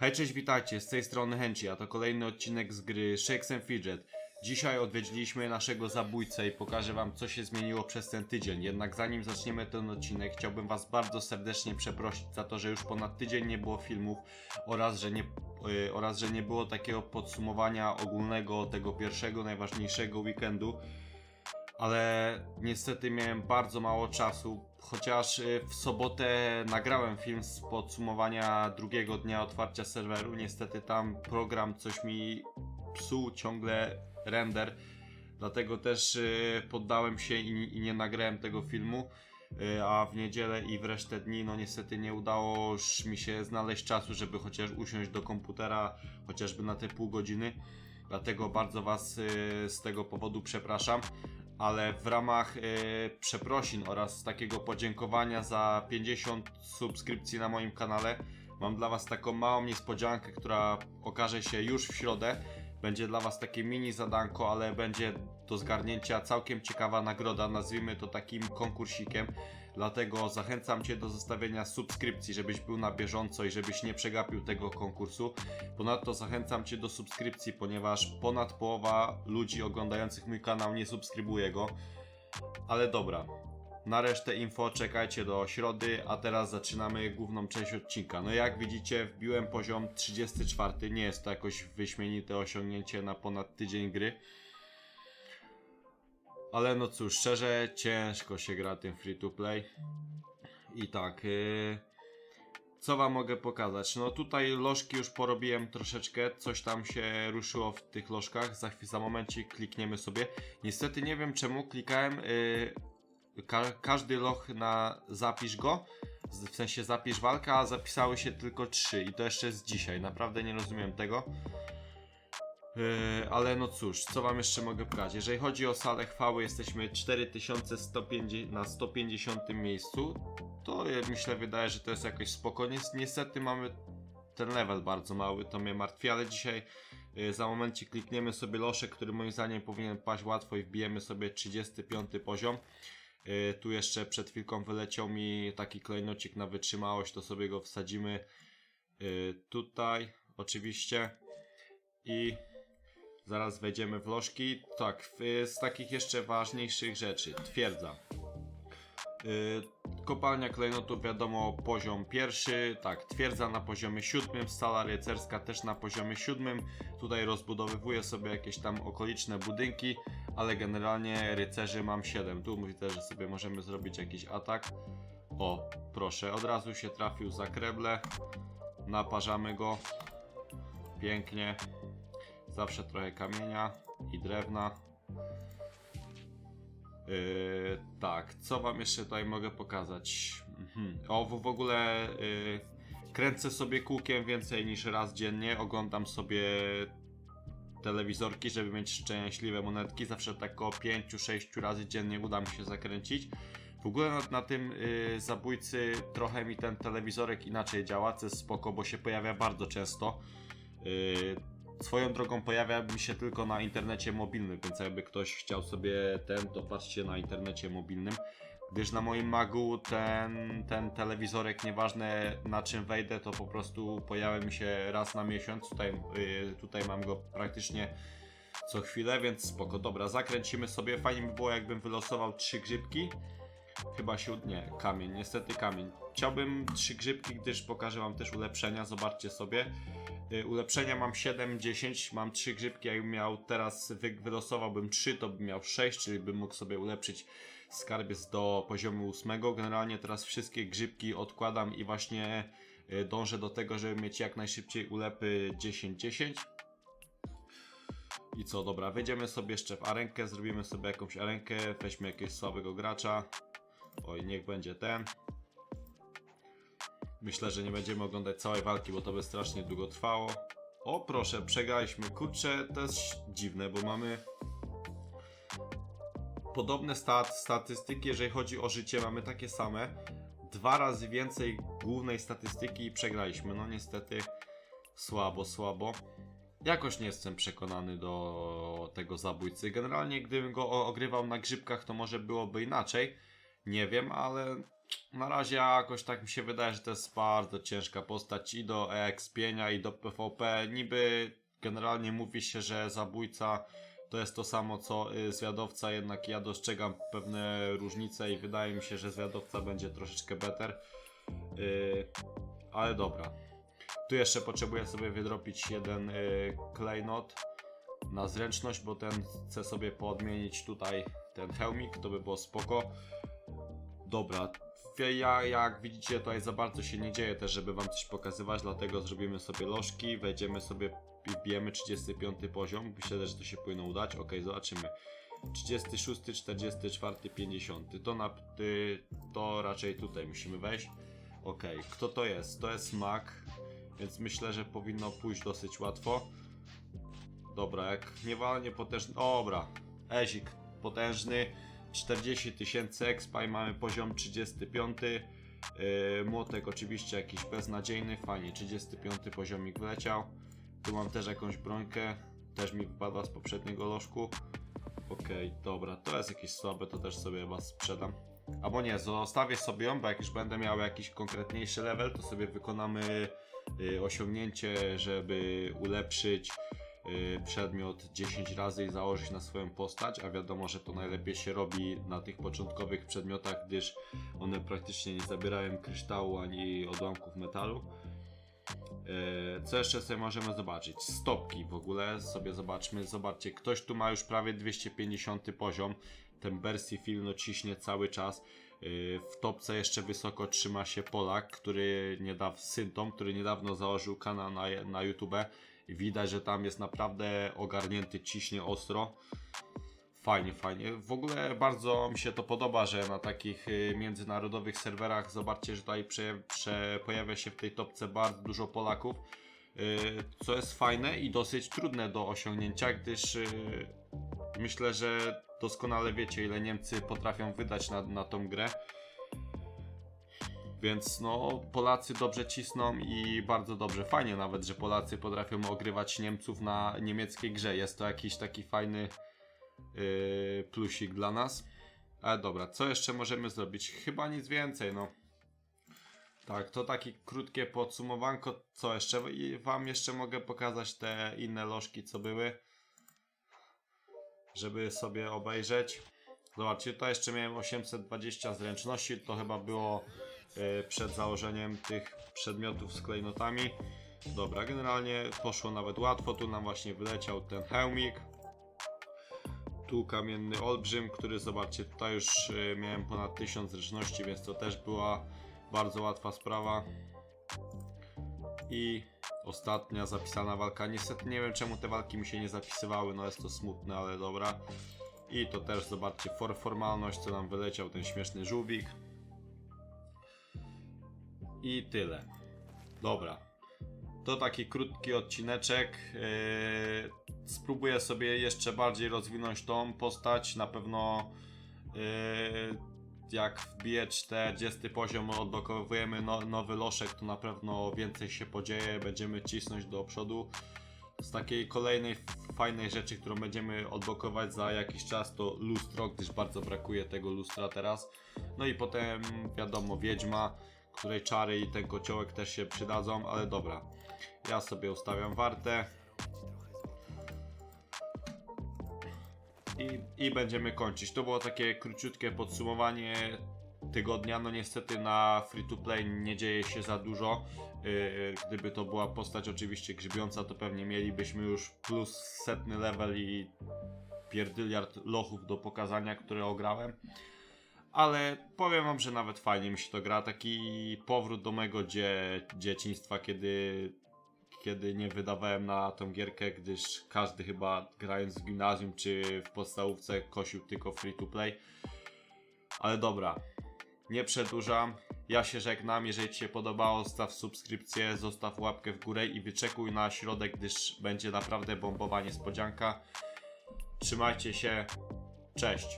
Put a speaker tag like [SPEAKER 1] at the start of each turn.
[SPEAKER 1] Hej, cześć, witajcie, z tej strony Henci, a to kolejny odcinek z gry Shakes and Fidget. Dzisiaj odwiedziliśmy naszego zabójcę i pokażę wam co się zmieniło przez ten tydzień. Jednak zanim zaczniemy ten odcinek, chciałbym was bardzo serdecznie przeprosić za to, że już ponad tydzień nie było filmów oraz że nie, yy, oraz, że nie było takiego podsumowania ogólnego tego pierwszego, najważniejszego weekendu ale niestety miałem bardzo mało czasu, chociaż y, w sobotę nagrałem film z podsumowania drugiego dnia otwarcia serweru. Niestety tam program coś mi psuł ciągle render, dlatego też y, poddałem się i, nie nagrałem tego filmu. Y, A w niedzielę i w resztę dni, no niestety nie udało mi się znaleźć czasu, żeby chociaż usiąść do komputera, chociażby na te pół godziny. Dlatego bardzo Was z tego powodu przepraszam ale w ramach e, przeprosin oraz takiego podziękowania za 50 subskrypcji na moim kanale mam dla Was taką małą niespodziankę, która okaże się już w środę. Będzie dla Was takie mini zadanko, ale będzie do zgarnięcia całkiem ciekawa nagroda, nazwijmy to takim konkursikiem. Dlatego zachęcam Cię do zostawienia subskrypcji, żebyś był na bieżąco i żebyś nie przegapił tego konkursu. Ponadto zachęcam Cię do subskrypcji, ponieważ ponad połowa ludzi oglądających mój kanał nie subskrybuje go. Ale dobra, na resztę info czekajcie do środy, a teraz zaczynamy główną część odcinka. No jak widzicie, wbiłem poziom 34. Nie jest to jakoś wyśmienite osiągnięcie na ponad tydzień gry. Ale no cóż, szczerze, ciężko się gra tym free to play. I tak, yy, co wam mogę pokazać? No tutaj lożki już porobiłem troszeczkę, coś tam się ruszyło w tych lożkach. Za chwilę, za momencik klikniemy sobie. Niestety nie wiem czemu klikałem yy, ka każdy loch na zapisz go, w sensie zapisz walkę, a zapisały się tylko trzy i to jeszcze z dzisiaj. Naprawdę nie rozumiem tego. Yy, ale no cóż, co wam jeszcze mogę pokazać? Jeżeli chodzi o salę chwały, jesteśmy 4150 na 150 miejscu. To ja myślę, wydaje, że to jest jakoś spokojnie. Niestety mamy ten level bardzo mały, to mnie martwi, ale dzisiaj yy, za momencik klikniemy sobie loszek, który moim zdaniem powinien paść łatwo i wbijemy sobie 35 poziom. Tu jeszcze przed chwilką wyleciał mi taki klejnocik na wytrzymałość, to sobie go wsadzimy tutaj, oczywiście. I zaraz wejdziemy w lożki. Tak, w, z takich jeszcze ważniejszych rzeczy. Twierdza. Yy, kopalnia klejnotów wiadomo poziom pierwszy, tak, twierdza na poziomie siódmym, sala rycerska też na poziomie siódmym. Tutaj rozbudowywuję sobie jakieś tam okoliczne budynki, ale generalnie rycerzy mam 7. Tu widzę, że sobie możemy zrobić jakiś atak. O, proszę, od razu się trafił za kreble. Naparzamy go. Pięknie. Zawsze trochę kamienia i drewna. Yy, tak, co wam jeszcze tutaj mogę pokazać? Mhm. O, w, w ogóle yy, kręcę sobie kółkiem więcej niż raz dziennie. Oglądam sobie telewizorki, żeby mieć szczęśliwe monetki. Zawsze tak około 5-6 razy dziennie uda mi się zakręcić. W ogóle na, na tym yy, zabójcy trochę mi ten telewizorek inaczej działa, co jest spoko, bo się pojawia bardzo często. Yy, Swoją drogą pojawia mi się tylko na internecie mobilnym, więc jakby ktoś chciał sobie ten, to patrzcie na internecie mobilnym. Gdyż na moim magu ten, ten telewizorek, nieważne na czym wejdę, to po prostu pojawia mi się raz na miesiąc. Tutaj, yy, tutaj mam go praktycznie co chwilę, więc spoko. Dobra, zakręcimy sobie. Fajnie by było, jakbym wylosował trzy grzybki. Chyba się. Nie, kamień, niestety kamień. Chciałbym trzy grzybki, gdyż pokażę Wam też ulepszenia. Zobaczcie sobie. Y, Ulepszenia mam 7, 10, mam 3 grzybki. Jakbym miał teraz, wy, wylosowałbym 3, to bym miał 6, czyli bym mógł sobie ulepszyć skarbiec do poziomu 8. Generalnie teraz wszystkie grzybki odkładam i właśnie y, dążę do tego, żeby mieć jak najszybciej ulepy 10-10. I co, dobra, wejdziemy sobie jeszcze w arenkę, zrobimy sobie jakąś arenkę, weźmy jakiegoś słabego gracza. Oj, niech będzie ten. Myślę, że nie będziemy oglądać całej walki, bo to by strasznie długo trwało. O, proszę, przegraliśmy. Kurczę, to jest dziwne, bo mamy podobne stat, statystyki, jeżeli chodzi o życie, mamy takie same. Dwa razy więcej głównej statystyki i przegraliśmy. No niestety słabo, słabo. Jakoś nie jestem przekonany do tego zabójcy. Generalnie, gdybym go ogrywał na grzybkach, to może byłoby inaczej. Nie wiem, ale na razie jakoś tak mi się wydaje, że to jest bardzo ciężka postać i do expienia i do PvP. Niby generalnie mówi się, że zabójca to jest to samo co y, zwiadowca, jednak ja dostrzegam pewne różnice i wydaje mi się, że zwiadowca będzie troszeczkę better. Y, ale dobra. Tu jeszcze potrzebuję sobie wydropić jeden y, klejnot na zręczność, bo ten chcę sobie podmienić tutaj ten hełmik, to by było spoko. Dobra, ja jak widzicie tutaj za bardzo się nie dzieje też, żeby wam coś pokazywać, dlatego zrobimy sobie lożki, wejdziemy sobie i wbijemy 35 poziom, myślę, że to się powinno udać, ok, zobaczymy. 36, 44, 50, to, na, ty, to raczej tutaj musimy wejść. Ok, kto to jest? To jest Mac, więc myślę, że powinno pójść dosyć łatwo. Dobra, jak niewalnie potężny. Dobra, Ezik potężny. 40 tysięcy expa i mamy poziom 35. Yy, młotek oczywiście jakiś beznadziejny, fajnie, 35 poziomik wleciał. Tu mam też jakąś brońkę, też mi wypadła z poprzedniego lożku. Okej, dobra, to jest jakieś słabe, to też sobie was sprzedam. Albo nie, zostawię sobie ją, bo jak już będę miał jakiś konkretniejszy level, to sobie wykonamy y, osiągnięcie, żeby ulepszyć y, przedmiot 10 razy i założyć na swoją postać, a wiadomo, że to najlepiej się robi na tych początkowych przedmiotach, gdyż one praktycznie nie zabierają kryształu ani odłamków metalu. E, Co jeszcze sobie możemy zobaczyć? Stopki w ogóle sobie zobaczmy. Zobaczcie, ktoś tu ma już prawie 250 poziom. Ten Bersi Film no ciśnie cały czas. E, W topce jeszcze wysoko trzyma się Polak, który niedawno, Syntom, który niedawno założył kanał na, na YouTube. Widać, że tam jest naprawdę ogarnięty, ciśnie ostro. Fajnie, fajnie. W ogóle bardzo mi się to podoba, że na takich y, międzynarodowych serwerach zobaczcie, że tutaj prze, prze, pojawia się w tej topce bardzo dużo Polaków. y, Co jest fajne i dosyć trudne do osiągnięcia, gdyż y, myślę, że doskonale wiecie, ile Niemcy potrafią wydać na, na tą grę. Więc no, Polacy dobrze cisną i bardzo dobrze. Fajnie nawet, że Polacy potrafią ogrywać Niemców na niemieckiej grze. Jest to jakiś taki fajny yy, plusik dla nas. Ale dobra, co jeszcze możemy zrobić? Chyba nic więcej, no. Tak, to takie krótkie podsumowanko. Co jeszcze? I wam jeszcze mogę pokazać te inne lożki, co były. Żeby sobie obejrzeć. Zobaczcie, tutaj jeszcze miałem 820 zręczności. To chyba było przed założeniem tych przedmiotów z klejnotami. Dobra, generalnie poszło nawet łatwo. Tu nam właśnie wyleciał ten hełmik tu kamienny olbrzym, który zobaczcie, tutaj już y, miałem ponad 1000 zręczności, więc to też była bardzo łatwa sprawa. I ostatnia zapisana walka. Niestety nie wiem czemu te walki mi się nie zapisywały, no jest to smutne, ale dobra. I to też zobaczcie, for formalność, co nam wyleciał ten śmieszny żółwik. I tyle. Dobra. To taki krótki odcineczek. Yy, spróbuję sobie jeszcze bardziej rozwinąć tą postać. Na pewno yy, jak wbiję 40 poziom, odblokowujemy no, nowy loszek, to na pewno więcej się podzieje. Będziemy cisnąć do przodu. Z takiej kolejnej fajnej rzeczy, którą będziemy odblokować za jakiś czas, to lustro, gdyż bardzo brakuje tego lustra teraz. No i potem wiadomo, wiedźma, której czary i ten kociołek też się przydadzą, ale dobra. Ja sobie ustawiam wartę. I, I będziemy kończyć. To było takie króciutkie podsumowanie tygodnia. No niestety na free to play nie dzieje się za dużo. Yy, gdyby to była postać oczywiście grzybiąca, to pewnie mielibyśmy już plus setny level i pierdyliard lochów do pokazania, które ograłem. Ale powiem wam, że nawet fajnie mi się to gra. Taki powrót do mojego dzie dzieciństwa, kiedy, kiedy nie wydawałem na tą gierkę, gdyż każdy chyba grając w gimnazjum czy w podstawówce kosił tylko free to play. Ale dobra, nie przedłużam. Ja się żegnam. Jeżeli Ci się podobało, staw subskrypcję, zostaw łapkę w górę i wyczekuj na środek, gdyż będzie naprawdę bombowa niespodzianka. Trzymajcie się. Cześć.